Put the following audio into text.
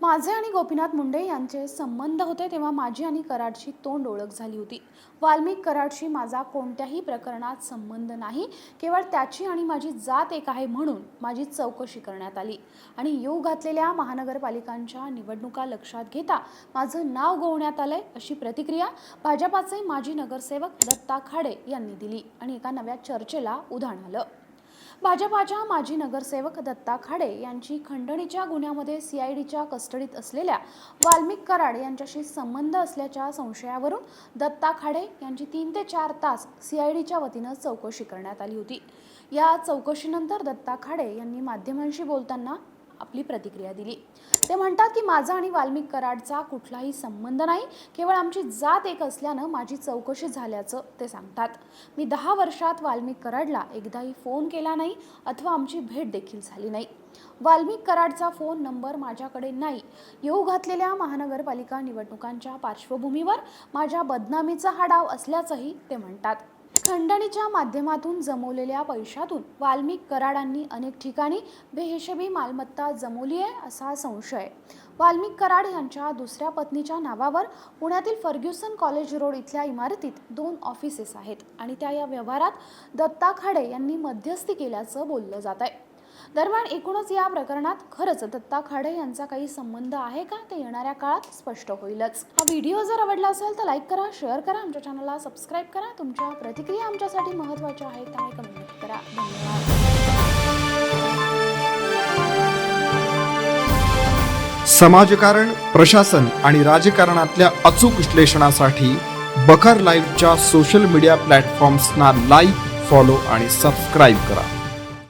माझे आणि गोपीनाथ मुंडे यांचे संबंध होते तेव्हा माझी आणि कराडची तोंड ओळख झाली होती. वाल्मिक कराडशी माझा कोणत्याही प्रकरणात संबंध नाही. केवळ त्याची आणि माझी जात एक आहे म्हणून माझी चौकशी करण्यात आली. आणि येऊ घातलेल्या महानगरपालिकांच्या निवडणुका लक्षात घेता माझं नाव गोवण्यात आलंय अशी प्रतिक्रिया भाजपाचे माजी नगरसेवक दत्ता खाडे यांनी दिली आणि एका नव्या चर्चेला उधाण आलं. भाजपाच्या माजी नगरसेवक दत्ता खाडे यांची खंडणीच्या गुन्ह्यामध्ये सीआयडीच्या कस्टडीत असलेल्या वाल्मिक कराड यांच्याशी संबंध असल्याच्या संशयावरून दत्ता खाडे यांची तीन ते चार तास सीआयडीच्या वतीनं चौकशी करण्यात आली होती. या चौकशीनंतर दत्ता खाडे यांनी माध्यमांशी बोलताना आपली प्रतिक्रिया दिली. ते म्हणतात की माझा आणि वाल्मिक कराडचा कुठलाही संबंध नाही केवळ आमची जात एक असल्यानं माझी चौकशी झाल्याचं ते सांगतात. मी दहा वर्षात वाल्मिक कराडला एकदाही फोन केला नाही अथवा आमची भेट देखील झाली नाही. वाल्मिक कराडचा फोन नंबर माझ्याकडे नाही. येऊ घातलेल्या महानगरपालिका निवडणुकांच्या पार्श्वभूमीवर माझ्या बदनामीचा हा डाव असल्याचंही ते म्हणतात. खंडणीच्या माध्यमातून जमवलेल्या पैशातून वाल्मिक कराडांनी अनेक ठिकाणी बेहिशेबी मालमत्ता जमवली आहे असा संशय. वाल्मिक कराड यांच्या दुसऱ्या पत्नीच्या नावावर पुण्यातील फर्ग्युसन कॉलेज रोड इथल्या इमारतीत दोन ऑफिसेस आहेत आणि त्या या व्यवहारात दत्ता खाडे यांनी मध्यस्थी केल्याचं बोललं जात आहे दरम्यान एकूणच या प्रकरणात खरंच दत्ता खाडे यांचा काही संबंध आहे का? ते येणाऱ्या काळात स्पष्ट होईलच. हा व्हिडिओ जर आवडला असेल तर लाईक करा शेअर करा आमच्या चॅनलला सबस्क्राईब करा. तुमच्या प्रतिक्रिया आमच्यासाठी महत्त्वाच्या आहेत त्यामुळे कमेंट करा. धन्यवाद. समाजकारण प्रशासन आणि राजकारणातल्या अचूक विश्लेषणासाठी बखर लाईव्हच्या सोशल मीडिया प्लॅटफॉर्म्सना लाईक फॉलो आणि सबस्क्राईब करा.